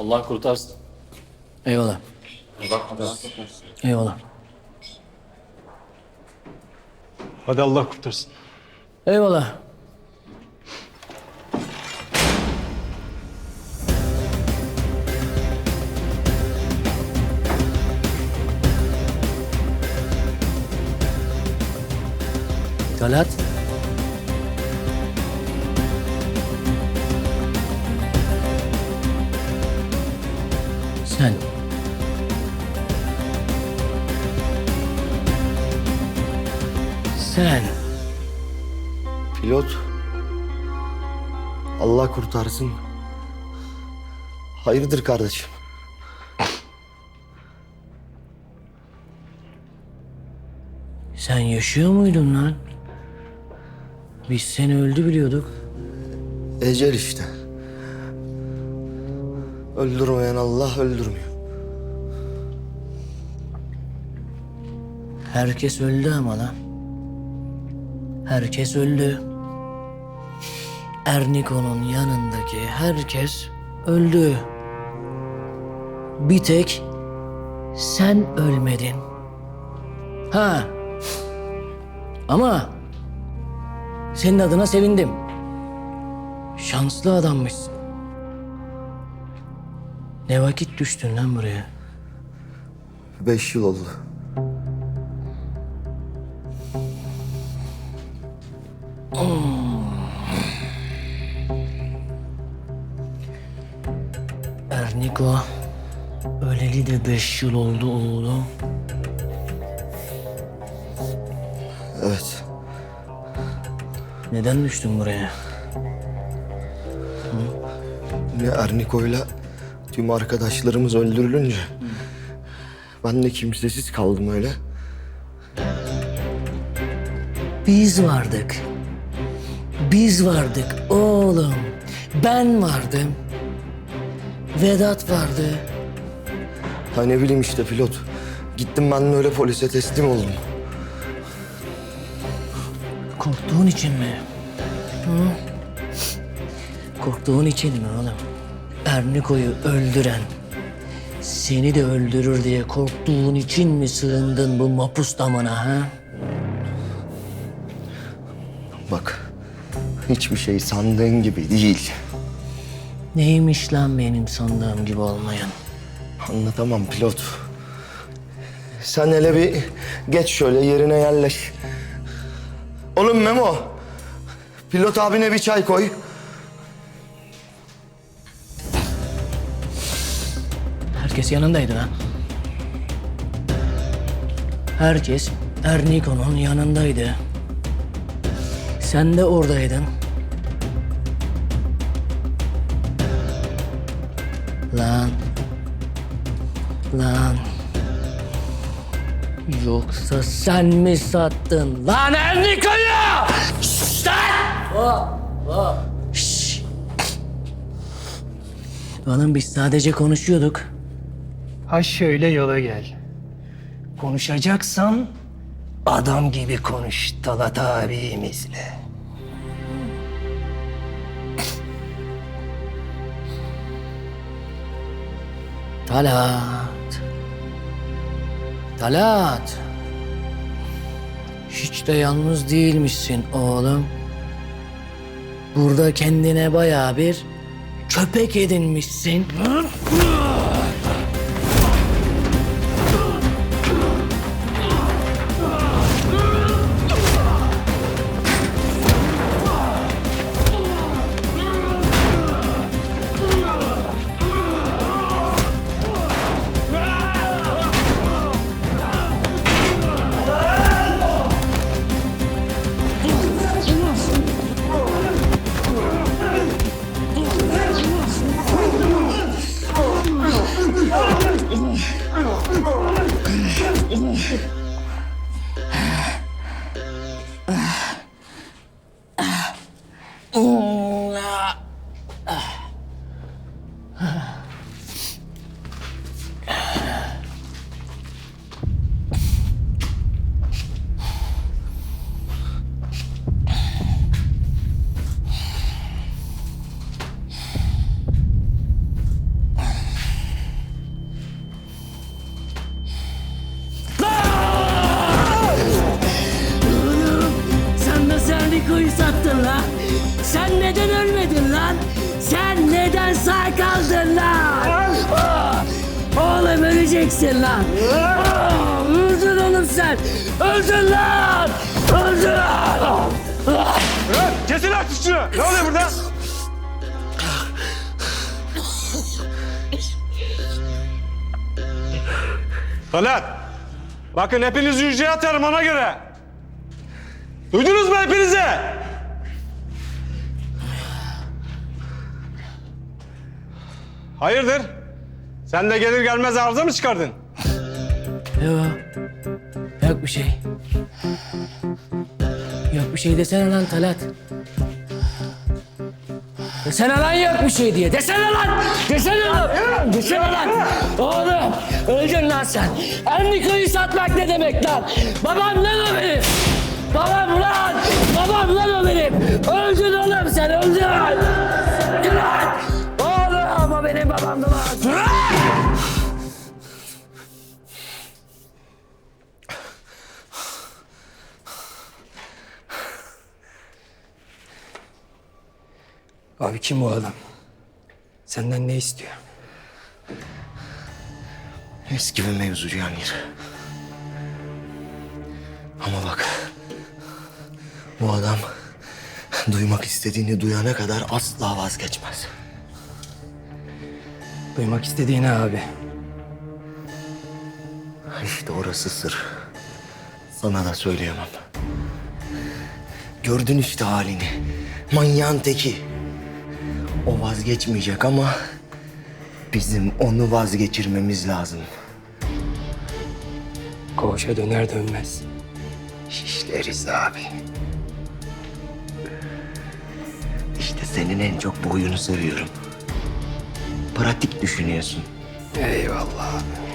Allah kurtarsın. Eyvallah. Allah kurtarsın. Eyvallah. Hadi Allah kurtarsın. Eyvallah. Talat. Sen. Sen. Pilot. Allah kurtarsın. Hayırdır kardeşim? Sen yaşıyor muydun lan? Biz seni öldü biliyorduk. Ecel işte. Öldürmeyen Allah öldürmüyor. Herkes öldü ama lan. Herkes öldü. Erniko'nun yanındaki herkes öldü. Bir tek sen ölmedin. Ha. Ama senin adına sevindim. Şanslı adammışsın. Ne vakit düştün lan buraya? Beş yıl oldu. Erniko, öleli de beş yıl oldu oğlum. Evet. Neden düştün buraya? Ne Erniko'yla tüm arkadaşlarımız öldürülünce ben de kimsesiz kaldım öyle. Biz vardık. Biz vardık oğlum. Ben vardım. Vedat vardı. Ha ne bileyim işte pilot. Gittim ben de öyle polise teslim oldum. Korktuğun için mi? Hı? Korktuğun için mi oğlum? Erniko'yu öldüren, seni de öldürür diye korktuğun için mi sığındın bu mapus damına ha? Bak hiçbir şey sandığın gibi değil. Neymiş lan benim sandığım gibi olmayan? Anlatamam pilot. Sen hele bir geç şöyle yerine yerleş. Oğlum Memo. Pilot abine bir çay koy. Herkes yanındaydı lan. Herkes Erniko'nun yanındaydı. Sen de oradaydın. Lan. Lan. Yoksa sen mi sattın lan Erniko'yu? Şşş lan! Hop, hop. Şşş. Oğlum biz sadece konuşuyorduk. Ha şöyle yola gel. Konuşacaksan adam gibi konuş Talat abimizle. Talat. Talat. Hiç de yalnız değilmişsin oğlum. Burada kendine bayağı bir köpek edinmişsin. Oh. Öleceksin lan. Öldün oğlum sen. Öldün lan. Öldün lan. Bırak! Kesin artık şunu! Ne oluyor burada? Talat! Bakın hepinizi hücreye atarım ona göre. Duydunuz mu hepinizi? Hayırdır? Sen de gelir gelmez arıza mı çıkardın? Yok. Yok bir şey. Yok bir şey desene lan Talat. Desene lan yok bir şey diye. Desene lan. Desene lan. Desene lan. Oğlum öldün lan sen. Enrico'yu satmak ne demek lan? Babam lan o benim. Babam lan. Babam lan o benim. Öldün oğlum sen öldün. Lan. Oğlum o benim babamdı lan. Abi kim bu adam? Senden ne istiyor? Eski bir mevzu Cihangir. Ama bak. Bu adam duymak istediğini duyana kadar asla vazgeçmez. Duymak istediğini abi. İşte orası sır. Sana da söyleyemem. Gördün işte halini. Manyağın teki. O vazgeçmeyecek ama bizim onu vazgeçirmemiz lazım. Koğuşa döner dönmez. Şişleriz abi. İşte senin en çok bu huyunu seviyorum. Pratik düşünüyorsun. Eyvallah abi.